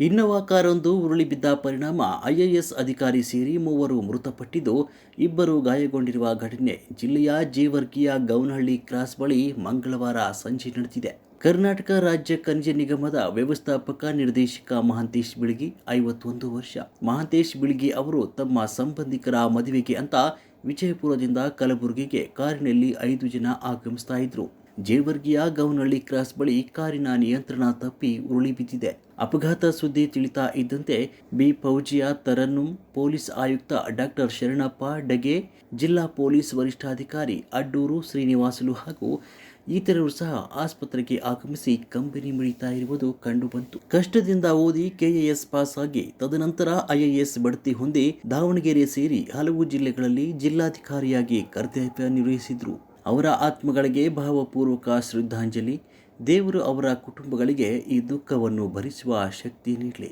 Innova ಕಾರೊಂದು ಉರುಳಿ ಬಿದ್ದ ಪರಿಣಾಮ ಐಎಎಸ್ ಅಧಿಕಾರಿ ಸೇರಿ ಮೂವರು ಮೃತಪಟ್ಟಿದ್ದು ಇಬ್ಬರು ಗಾಯಗೊಂಡಿರುವ ಘಟನೆ ಜಿಲ್ಲೆಯ ಜೇವರ್ಗಿಯ ಗೌನಹಳ್ಳಿ ಕ್ರಾಸ್ ಬಳಿ ಮಂಗಳವಾರ ಸಂಜೆ ನಡೆದಿದೆ. ಕರ್ನಾಟಕ ರಾಜ್ಯ ಖನಿಜ ನಿಗಮದ ವ್ಯವಸ್ಥಾಪಕ ನಿರ್ದೇಶಕ ಮಹಾಂತೇಶ್ ಬಿಳ್ಗಿ ಐವತ್ತೊಂದು ವರ್ಷ. ಮಹಾಂತೇಶ್ ಬಿಳ್ಗಿ ಅವರು ತಮ್ಮ ಸಂಬಂಧಿಕರ ಮದುವೆಗೆ ಅಂತ ವಿಜಯಪುರದಿಂದ ಕಲಬುರಗಿಗೆ ಕಾರಿನಲ್ಲಿ ಐದು ಜನ ಆಗಮಿಸ್ತಾ ಇದ್ರು. ಜೇವರ್ಗಿಯ ಗೌನಹಳ್ಳಿ ಕ್ರಾಸ್ ಬಳಿ ಕಾರಿನ ನಿಯಂತ್ರಣ ತಪ್ಪಿ ಉರುಳಿ ಬಿದ್ದಿದೆ. ಅಪಘಾತ ಸುದ್ದಿ ತಿಳಿತಾ ಇದ್ದಂತೆ ಬಿ ಫೌಜಿಯಾ ತರನ್ನುಂ ಪೊಲೀಸ್ ಆಯುಕ್ತ ಡಾಕ್ಟರ್ ಶರಣಪ್ಪ ಡಗೆ, ಜಿಲ್ಲಾ ಪೊಲೀಸ್ ವರಿಷ್ಠಾಧಿಕಾರಿ ಅಡ್ಡೂರು ಶ್ರೀನಿವಾಸುಲು ಹಾಗೂ ಇತರರು ಸಹ ಆಸ್ಪತ್ರೆಗೆ ಆಗಮಿಸಿ ಕಂಬನಿ ಮಿಡಿತಾ ಇರುವುದು ಕಂಡುಬಂತು. ಕಷ್ಟದಿಂದ ಓದಿ ಕೆಎಎಸ್ ಪಾಸ್ ಆಗಿ ತದನಂತರ ಐಎಎಸ್ ಬಡ್ತಿ ಹೊಂದಿ ದಾವಣಗೆರೆ ಸೇರಿ ಹಲವು ಜಿಲ್ಲೆಗಳಲ್ಲಿ ಜಿಲ್ಲಾಧಿಕಾರಿಯಾಗಿ ಕರ್ತವ್ಯ ನಿರ್ವಹಿಸಿದ್ರು. ಅವರ ಆತ್ಮಗಳಿಗೆ ಭಾವಪೂರ್ವಕ ಶ್ರದ್ಧಾಂಜಲಿ ದೇವರು ಅವರ ಕುಟುಂಬಗಳಿಗೆ ಈ ದುಃಖವನ್ನು ಭರಿಸುವ ಶಕ್ತಿ ನೀಡಲಿ.